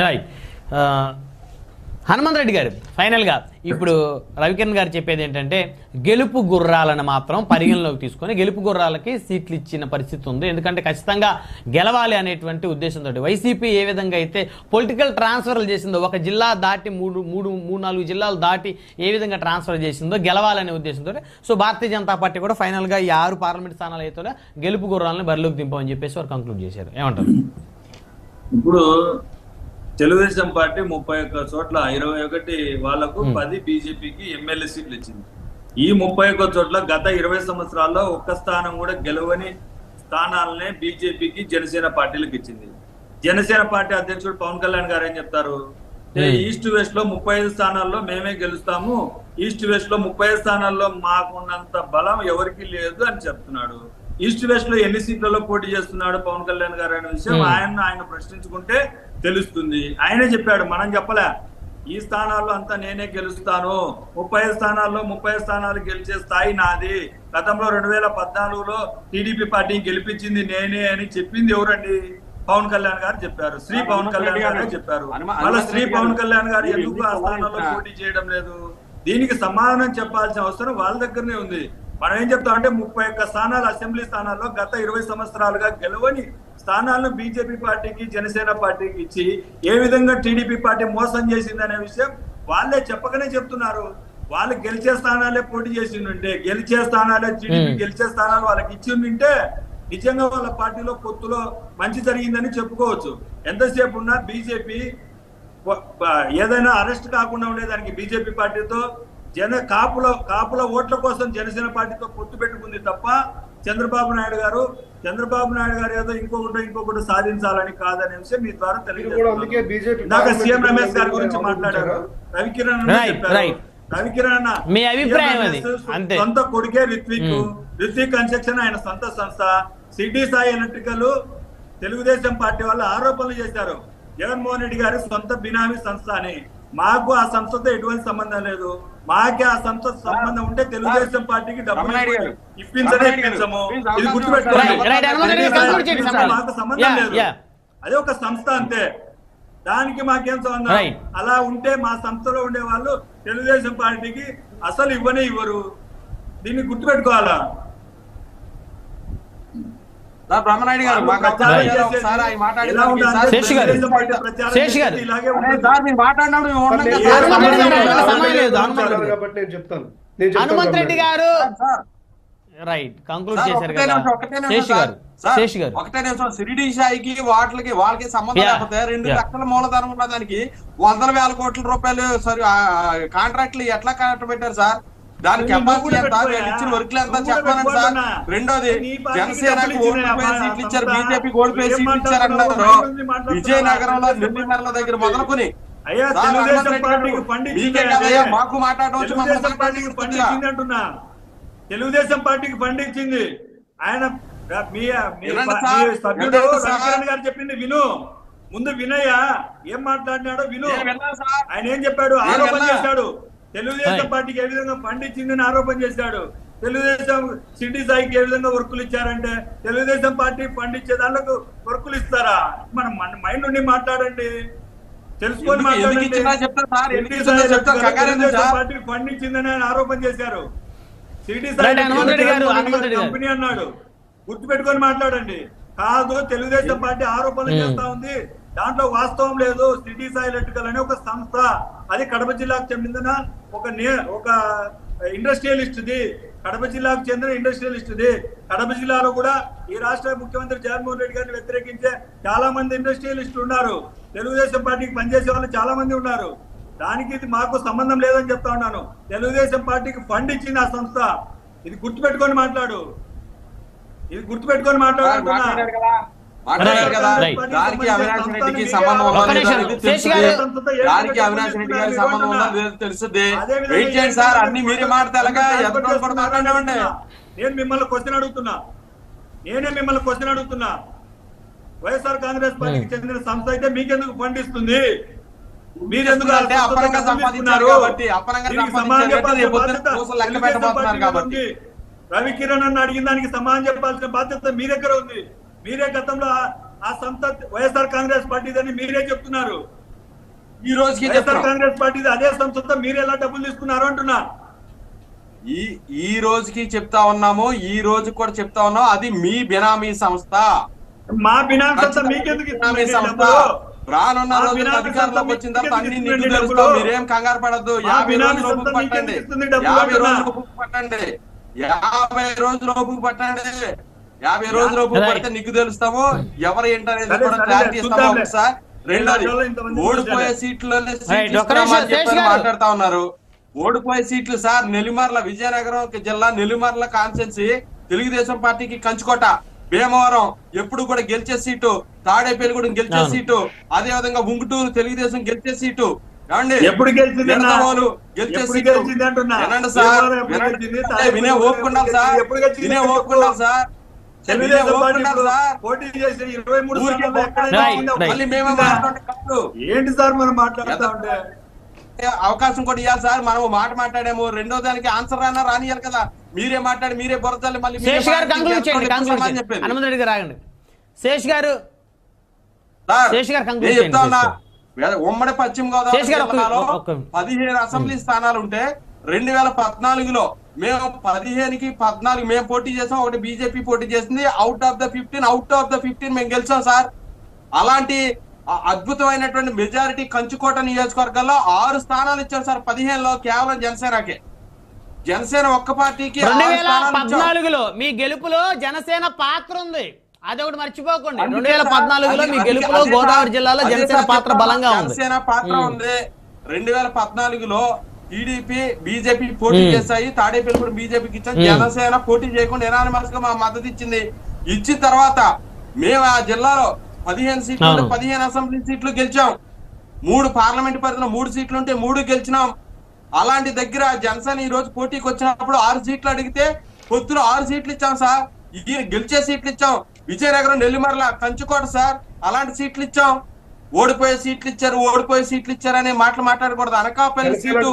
Right uh, Hanumanth Reddy గారు ఫైనల్గా ఇప్పుడు రవికిరణ్ గారు చెప్పేది ఏంటంటే గెలుపు గుర్రాలను మాత్రం పరిగణలోకి తీసుకొని గెలుపు గుర్రాలకి సీట్లు ఇచ్చిన పరిస్థితి ఉంది. ఎందుకంటే ఖచ్చితంగా గెలవాలి అనేటువంటి ఉద్దేశంతో వైసీపీ ఏ విధంగా అయితే పొలిటికల్ ట్రాన్స్ఫర్లు చేసిందో ఒక జిల్లా దాటి మూడు మూడు మూడు నాలుగు జిల్లాలు దాటి ఏ విధంగా ట్రాన్స్ఫర్ చేసిందో గెలవాలనే ఉద్దేశంతో సో భారతీయ జనతా పార్టీ కూడా ఫైనల్గా ఈ ఆరు పార్లమెంట్ స్థానాలు అయితే గెలుపు గుర్రాలను బరిలోకి దింపమని చెప్పేసి వారు కంక్లూడ్ చేశారు. ఏమంటారు? ఇప్పుడు తెలుగుదేశం పార్టీ ముప్పై ఒక్క చోట్ల ఇరవై ఒకటి వాళ్ళకు. పది బీజేపీకి ఎమ్మెల్యే సీట్లు ఇచ్చింది. ఈ ముప్పై ఒక్క చోట్ల గత ఇరవై సంవత్సరాల్లో ఒక్క స్థానం కూడా గెలవని స్థానాలనే బీజేపీకి జనసేన పార్టీలకు ఇచ్చింది. జనసేన పార్టీ అధ్యక్షుడు పవన్ కళ్యాణ్ గారు ఏం చెప్తారు. ఈస్ట్ వెస్ట్లో ముప్పై ఐదు స్థానాల్లో మేమే గెలుస్తాము. ఈస్ట్ వెస్ట్లో ముప్పై ఐదు స్థానాల్లో మాకున్నంత బలం ఎవరికి లేదు అని చెప్తున్నాడు. ఈస్ట్ వెస్ట్లో ఎన్ని సీట్లలో పోటీ చేస్తున్నాడు పవన్ కళ్యాణ్ గారు అనే విషయం. ఆయన ఆయన ప్రశ్నించుకుంటే తెలుస్తుంది. ఆయనే చెప్పాడు మనం చెప్పలే. ఈ స్థానాల్లో అంతా నేనే గెలుస్తాను. ముప్పై స్థానాల్లో ముప్పై స్థానాలు గెలిచే స్థాయి నాది. గతంలో రెండు వేల పద్నాలుగులో టీడీపీ పార్టీ గెలిపించింది నేనే అని చెప్పింది ఎవరండి? పవన్ కళ్యాణ్ గారు చెప్పారు. శ్రీ పవన్ కళ్యాణ్ గారే చెప్పారు. మళ్ళీ శ్రీ పవన్ కళ్యాణ్ గారు ఎందుకు ఆ స్థానంలో? పోటీ చేయడం లేదు? దీనికి సమాధానం చెప్పాల్సిన అవసరం వాళ్ళ దగ్గరనే ఉంది. మనం ఏం చెప్తాం అంటే ముప్పై ఒక్క స్థానాలు అసెంబ్లీ స్థానాల్లో గత ఇరవై సంవత్సరాలుగా గెలవని స్థానాలను బీజేపీ పార్టీకి జనసేన పార్టీకి ఇచ్చి ఏ విధంగా టీడీపీ పార్టీ మోసం చేసిందనే విషయం వాళ్ళే చెప్పకనే చెప్తున్నారు వాళ్ళు గెలిచే స్థానాలే పోటీ చేసి ఉంటే గెలిచే స్థానాలే టీడీపీ. గెలిచే స్థానాలు వాళ్ళకి ఇచ్చి ఉంటే నిజంగా వాళ్ళ పార్టీలో పొత్తులో మంచి జరిగిందని చెప్పుకోవచ్చు ఎంతసేపు ఉన్నా బీజేపీ ఏదైనా అరెస్ట్ కాకుండా ఉండేదానికి బీజేపీ పార్టీతో జన కాపుల కాపుల ఓట్ల కోసం జనసేన పార్టీతో పొత్తు పెట్టుకుంది తప్ప చంద్రబాబు నాయుడు గారు చంద్రబాబు నాయుడు గారు ఏదో ఇంకొకటి ఇంకొకటి సాధించాలని కాదనే విషయం మీ ద్వారా ఇందాక సీఎం రమేష్ గారి గురించి? మాట్లాడారు రవికిరణ్ చెప్పారు. రవికిరణ్ అన్న మీ అభిప్రాయం. సొంత కొడుకే రిత్విక్ Hmm. రిత్విక్ కన్స్ట్రక్షన్ ఆయన సొంత సంస్థ city Sai electrical Telugu Desam party వాళ్ళు ఆరోపణలు చేశారు జగన్మోహన్ రెడ్డి గారి సొంత బినామీ సంస్థ అని మాకు ఆ సంస్థతో ఎటువంటి సంబంధం లేదు మాకే ఆ సంస్థ సంబంధం ఉంటే తెలుగుదేశం పార్టీకి డబ్బులు గారు. ఇప్పించము ఇది గుర్తుపెట్టుకోండి. మాకు సంబంధం లేదు. అదే ఒక సంస్థ అంతే దానికి మాకేం సంబంధం. అలా ఉంటే మా సంస్థలో ఉండే వాళ్ళు తెలుగుదేశం పార్టీకి అసలు ఇవ్వనే ఇవ్వరు దీన్ని గుర్తుపెట్టుకోవాలా సార్ బ్రహ్మనాయుడు గారు మాకు అవకాశం Right. ఇవ్వాలి ఒకసారి ఆయన మాట్లాడిన ఎలా దానికి శేష్ గారు. శేష్ గారు. హనుమంత్ రెడ్డి గారు. కాబట్టి నేను చెప్తాను Hanumanth Reddy right conclude sir, చేశారు కదా శేష్. గారు శేష్ గారు ఒకటే నిమిషం సిరిడి సాయికి వాటికి వాళ్ళకి సంబంధం. లేకపోతే రెండు. లక్షల మూలధనం ఉన్న దానికి వందల వేల కోట్ల రూపాయలు సరి కాంట్రాక్ట్లు ఎట్లా కరెక్ట్ పెట్టారు సార్ దాని కెపాసిటీ ఎంత. వీళ్ళు ఇచ్చిన వర్క్లు ఎంత చెప్పమనండి సార్. రెండోది జనసేనకు ఓడిపోయి సీట్లు ఇచ్చారు సంస్థ. బీజేపీ ఓడిపోయి సీట్లు ఇచ్చారు? అంటున్నారు? విజయనగరంలో నిర్మల దగ్గర. మొదలుకొని మీకే ఇచ్చింది కదయ్యా, అదే. మాకు మాట్లాడడం వచ్చి మమ్మల్ని తెలుగుదేశం పార్టీకి ఇచ్చింది ఆయన మీ సభ్యుడు. రవికిరణ్ గారు చెప్పింది విను ముందు వినయ్యా ఏం మాట్లాడినాడో విను నేను. ఆయన ఏం చెప్పాడు నేను ఆరోపణ. చేశాడు తెలుగుదేశం. పార్టీకి ఏ విధంగా ఫండ్ ఇచ్చిందని ఆరోపణ చేశాడు? తెలుగుదేశం సిటీ సాయికి ఏ విధంగా వర్కులు ఇచ్చారంటే తెలుగుదేశం పార్టీ ఫండ్ ఇచ్చే దాంట్లో వర్కులు ఇస్తారా? మన మన మైండ్ నుండి మాట్లాడండి. తెలుసుకొని మాట్లాడండి. సాయి? పార్టీకి ఫండ్ ఇచ్చిందని ఆయన ఆరోపణ చేశారు. సిటీ గారు. కంపెనీ అన్నాడు. గుర్తుపెట్టుకొని మాట్లాడండి. కాదు తెలుగుదేశం పార్టీ ఆరోపణలు. చేస్తా ఉంది. దాంట్లో వాస్తవం లేదు. సిటీ సాయి ఎలక్ట్రికల్ అనే ఒక సంస్థ. అది కడప జిల్లాకు చెందిన ఒక నే- ఒక ఇండస్ట్రియలిస్ట్ ది కడప జిల్లాకు చెందిన ఇండస్ట్రియలిస్ట్ ది కడప జిల్లాలో కూడా ఈ రాష్ట్ర ముఖ్యమంత్రి జగన్మోహన్ రెడ్డి గారిని వ్యతిరేకించే చాలా మంది ఇండస్ట్రియలిస్టులు ఉన్నారు. తెలుగుదేశం పార్టీకి పనిచేసే వాళ్ళు చాలా మంది ఉన్నారు. దానికి ఇది మాకు సంబంధం లేదని చెప్తా ఉన్నాను. తెలుగుదేశం పార్టీకి ఫండ్ ఇచ్చింది ఆ సంస్థ. ఇది గుర్తుపెట్టుకొని మాట్లాడు. ఇది గుర్తుపెట్టుకొని మాట్లాడుతున్నా దానికి అవినాష్ రెడ్డికి సంబంధం. దానికి అవినాష్ రెడ్డి గారి సంబంధం తెలుస్తుంది. వెయిట్ చేయండి సార్. అన్ని మీరే కూడా మాట్లాడమండి నేను మిమ్మల్ని క్వశ్చన్ అడుగుతున్నా. నేనే మిమ్మల్ని క్వశ్చన్ అడుగుతున్నా. వైఎస్ఆర్ కాంగ్రెస్ పార్టీకి చెందిన సంస్థ అయితే మీకెందుకు ఫండ్ ఇస్తుంది మీరెందుకు సంపాదించారు ఇస్తున్నారు? కాబట్టి. ఉంది. రవికిరణ్ అన్న అడిగిన దానికి సమాధానం చెప్పాల్సిన బాధ్యత మీ దగ్గర ఉంది. మీరే గతంలో ఆ- సంస్థ వైఎస్ఆర్ కాంగ్రెస్ పార్టీదని మీరే చెప్తున్నారు. ఈ రోజుకి వైఎస్ఆర్ కాంగ్రెస్ పార్టీ అదే సంస్థతో మీరు ఎలా డబ్బులు తీసుకున్నారు అంటున్నా ఈ ఈ రోజుకి చెప్తా ఉన్నాము ఈ రోజు కూడా చెప్తా ఉన్నాం అది మీ బినామీ సంస్థ. మా బినామీ సంస్థ మీకెందుకు బినామీ ఇస్తుంది సంస్థ? డబ్బులు? రానున్న అధికారంలోకి వచ్చిన తర్వాత అన్ని మీకెందుకు నిధులు ఇస్తుంది తెలుస్తాం డబ్బులు? మీరేం కంగారు పడద్దు. యాభై రోజులు పట్టండి. యాభై? రోజులు పట్టండి. యాభై రోజులు పట్టండి. యాభై రోజులు. పడితే నీకు తెలుస్తాము ఎవరు ఏంటనేది సరే, కూడా క్లారిటీ ఇస్తాము చూద్దాంలే. ఒకసారి రెండోది ఓడిపోయే. సీట్లోనే సీట్లు. మాట్లాడుతా ఉన్నారు ఓడిపోయే సీట్లు సార్ నెల్లిమర్ల విజయనగరం జిల్లా నెల్లిమర్ల కాన్స్టెన్సీ తెలుగుదేశం పార్టీకి కంచుకోట భీమవరం ఎప్పుడు కూడా గెలిచే సీటు తాడేపల్లి కూడా గెలిచే. సీటు అదే విధంగా ఉంగుటూరు తెలుగుదేశం గెలిచే సీటు ఎప్పుడు గెలిచింది గెలిచే సీటు? వినండి సార్ వినే ఓపుకున్నారు సార్? వినే ఓపుకున్నారు సార్ ఏంటి సార్ మనం మాట్లాడుతా ఉంటే? అవకాశం కూడా ఇవ్వాలి సార్. మనం మాట మాట్లాడాము. రెండో దానికి ఆన్సర్ రానా రానియాలి కదా. మీరే మాట్లాడి మీరే బొరచాలి మళ్ళీ మీరే శేష్ గారు. హనుమంత్ రెడ్డి శేష్ శేష్ చెప్తా ఉన్నా ఉమ్మడి పశ్చిమ గోదావరి పదిహేను అసెంబ్లీ స్థానాలు ఉంటే రెండు వేల పద్నాలుగులో మేము పదిహేనుకి పద్నాలుగు మేము పోటీ చేసాం ఒకటి బీజేపీ పోటీ చేసింది. Out of the fifteen out of the fifteen మేము గెలిచాం సార్. అలాంటి అద్భుతమైనటువంటి మెజారిటీ కంచుకోట నియోజకవర్గాల్లో ఆరు స్థానాలు ఇచ్చాం సార్. పదిహేనులో కేవలం జనసేనకే. జనసేన ఒక్క పార్టీకి రెండు వేల. పద్నాలుగులో మీ గెలుపులో జనసేన పాత్ర ఉంది. అదొకటి మర్చిపోకండి. అందుకే రెండు వేల పద్నాలుగులో మీ గెలుపులో అదే గోదావరి జిల్లాలో అదే జనసేన పాత్ర బలంగా. ఉంది. జనసేన పాత్ర. ఉంది. రెండు వేల పద్నాలుగులో టీడీపీ బీజేపీ పోటీ. చేశాయి. తాడేపల్లి కూడా బీజేపీకి ఇచ్చాం. జనసేన పోటీ చేయకుండా ఎనానిమస్గా మా మద్దతు ఇచ్చింది. ఇచ్చిన తర్వాత మేము ఆ జిల్లాలో పదిహేను సీట్లు. పదిహేను అసెంబ్లీ సీట్లు గెలిచాం. మూడు పార్లమెంట్ పరిధిలో మూడు సీట్లు ఉంటే మూడు గెలిచినాం. అలాంటి దగ్గర జనసేన ఈ రోజు పోటీకి వచ్చినప్పుడు ఆరు సీట్లు అడిగితే పొత్తులో ఆరు సీట్లు ఇచ్చాం సార్. ఈ గెలిచే సీట్లు ఇచ్చాం. విజయనగరం నెల్లిమర్ల కంచుకోట సార్ అలాంటి సీట్లు ఇచ్చాం. ఓడిపోయే సీట్లు ఇచ్చారు ఓడిపోయే సీట్లు ఇచ్చారు అనే మాటలు మాట్లాడకూడదు. అనకాపల్లి సీటు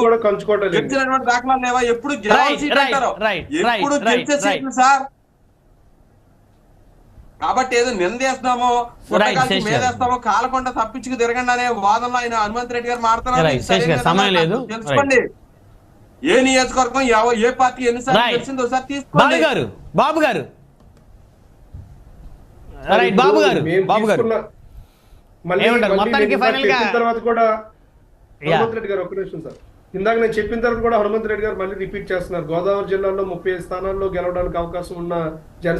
గెలిచినటువంటి దాఖలాలు లేవా? ఎప్పుడు అంటారు? ఎప్పుడు గెలిచే. సీట్లు సార్? కాబట్టి ఏదో నిందేస్తున్నామో పుట్టకాలకి శేష్ గారు. మేదేస్తామో కాలకొండ తప్పించుకు తిరగండి అనే వాదనలో ఆయన హనుమంత్ రెడ్డి గారు మాట్లాడుతున్నారు. తెలుసుకోండి. ఏ నియోజకవర్గం ఏ పార్టీ ఎన్నిసార్లు Right. గెలిచిందో ఒకసారి బాబు తీసుకోండి గారు బాబు గారు. రైట్ బాబు గారు బాబు గారు. మళ్ళీ మొత్తానికి గా- తర్వాత కూడా యా. హనుమంత్ రెడ్డి గారు ఒక్క నిమిషం సార్. ఇందాక నేను చెప్పిన తర్వాత కూడా హనుమంత్ రెడ్డి గారు మళ్ళీ రిపీట్ చేస్తున్నారు. గోదావరి జిల్లాలో ముప్పై స్థానాల్లో గెలవడానికి అవకాశం ఉన్న జన